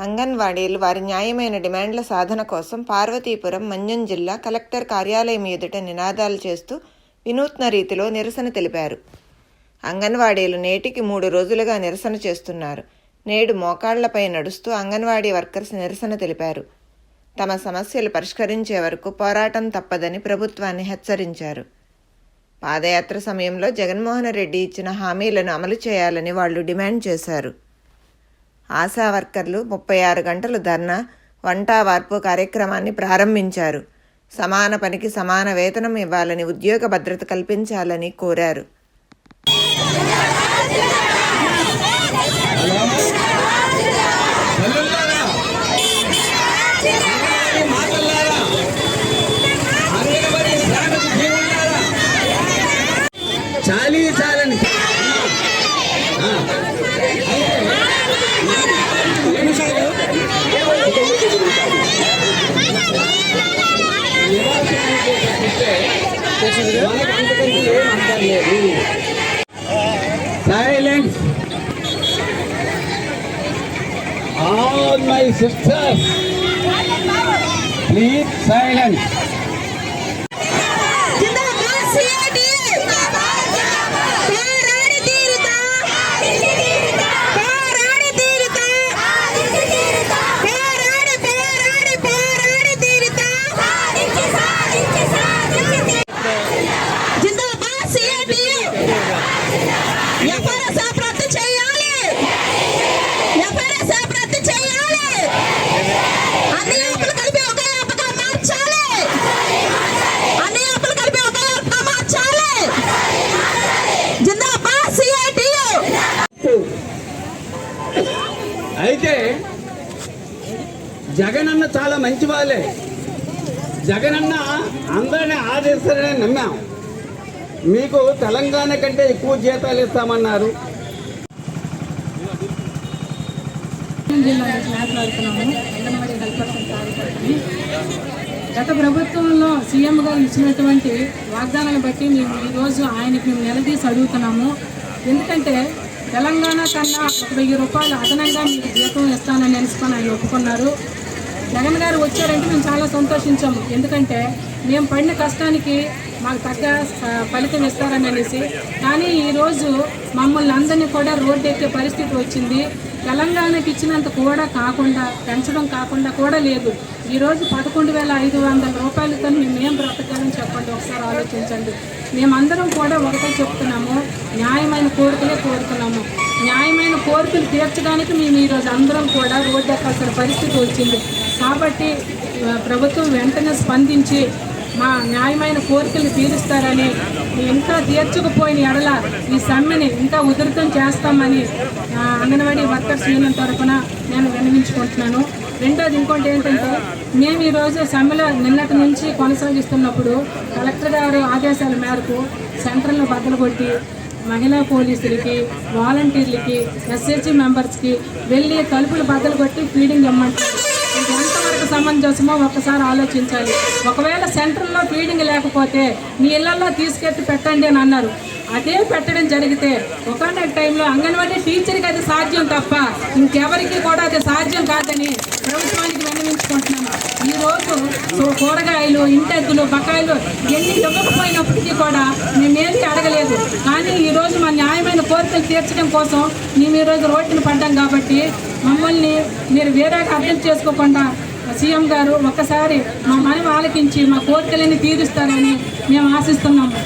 అంగన్వాడీలు వారి న్యాయమైన డిమాండ్ల సాధన కోసం పార్వతీపురం మన్యం జిల్లా కలెక్టర్ కార్యాలయం ఎదుట నినాదాలు చేస్తూ వినూత్న రీతిలో నిరసన తెలిపారు. అంగన్వాడీలు నేటికి మూడు రోజులుగా నిరసన చేస్తున్నారు. నేడు మోకాళ్ళపై నడుస్తూ అంగన్వాడీ వర్కర్స్ నిరసన తెలిపారు. తమ సమస్యలు పరిష్కరించే వరకు పోరాటం తప్పదని ప్రభుత్వాన్ని హెచ్చరించారు. పాదయాత్ర సమయంలో జగన్మోహన్ రెడ్డి ఇచ్చిన హామీలను అమలు చేయాలని వాళ్ళు డిమాండ్ చేశారు. ఆశా వర్కర్లు ముప్పై ఆరు గంటలు ధర్నా వంట వార్పు కార్యక్రమాన్ని ప్రారంభించారు. సమాన పనికి సమాన వేతనం ఇవ్వాలని ఉద్యోగ భద్రత కల్పించాలని కోరారు. Silence all my sisters, please silence. అయితే జగనన్న చాలా మంచి వాళ్ళే జగనన్న అందరిని ఆదేశాలని నమ్మాం. మీకు తెలంగాణ కంటే ఎక్కువ జీతాలు ఇస్తామన్నారు. జిల్లా మాట్లాడుతున్నాము. గత ప్రభుత్వంలో సీఎం గారు ఇచ్చినటువంటి వాగ్దానాలను బట్టి మేము ఈరోజు ఆయనకి మేము నిలదీసి అడుగుతున్నాము. ఎందుకంటే తెలంగాణ కన్నా వెయ్యి రూపాయలు అదనంగా మీకు జీతం ఇస్తానని అనుసుకొని ఆయన ఒప్పుకున్నారు. జగన్ గారు వచ్చారంటే మేము చాలా సంతోషించాము. ఎందుకంటే మేము పడిన కష్టానికి మాకు తగ్గ ఫలితం ఇస్తారని అనేసి. కానీ ఈరోజు మమ్మల్ని అందరినీ కూడా రోడ్డు ఎక్కే పరిస్థితి వచ్చింది. తెలంగాణకి ఇచ్చినంత కూడా కాకుండా పెంచడం కాకుండా కూడా లేదు. ఈరోజు పదకొండు వేల ఐదు వందల రూపాయలతో మేము ఏం బ్రతకాలని చెప్పండి. ఒకసారి ఆలోచించండి. మేమందరం కూడా ఒకటే చెప్తున్నాము. న్యాయమైన కోరికలే కోరుతున్నాము కోరికలు తీర్చడానికి మేము ఈరోజు అందరం కూడా రోడ్డు ఎక్కాల్సిన పరిస్థితి వచ్చింది. కాబట్టి ప్రభుత్వం వెంటనే స్పందించి మా న్యాయమైన కోరికలు తీరుస్తారని ఇంకా తీర్చకపోయిన ఎడల ఈ సమ్మెని ఇంకా ఉధృతం చేస్తామని అంగన్వాడీ వర్కర్స్ యూనియన్ తరఫున నేను విన్నవించుకుంటున్నాను. రెండోది ఇంకోటి ఏంటంటే మేము ఈరోజు సమ్మెలో నిన్నటి నుంచి కొనసాగిస్తున్నప్పుడు కలెక్టర్ గారు ఆదేశాల మేరకు సెంట్రల్ను బద్దలు కొట్టి మహిళా పోలీసులకి వాలంటీర్లకి ఎస్హెచ్జి మెంబర్స్కి వెళ్ళి తలుపులు బద్దలు కొట్టి ఫీడింగ్ ఇమ్మంటారు. ఇది ఎంతవరకు సమంజసమో ఒకసారి ఆలోచించాలి. ఒకవేళ సెంటర్లో ఫీడింగ్ లేకపోతే మీ ఇళ్ళలో తీసుకెట్టి పెట్టండి అని అన్నారు. అదే పెట్టడం జరిగితే ఒకనొక టైంలో అంగన్వాడీ టీచర్కి అది సాధ్యం తప్ప ఇంకెవరికి కూడా అది సాధ్యం కాదని ప్రభుత్వానికి విన్నవించుకోండి. కూరగాయలు ఇంటెత్తులు బకాయిలు ఎన్ని ఇవ్వకపోయినప్పటికీ కూడా మేమేమీ అడగలేదు. కానీ ఈరోజు మా న్యాయమైన కోరికలు తీర్చడం కోసం మేము ఈ రోజు రోడ్డును పడ్డాం కాబట్టి మమ్మల్ని మీరు వేరేగా అర్థం చేసుకోకుండా సీఎం గారు ఒక్కసారి మా మనం ఆలకించి మా కోరికలన్నీ తీరుస్తారని మేము ఆశిస్తున్నాము.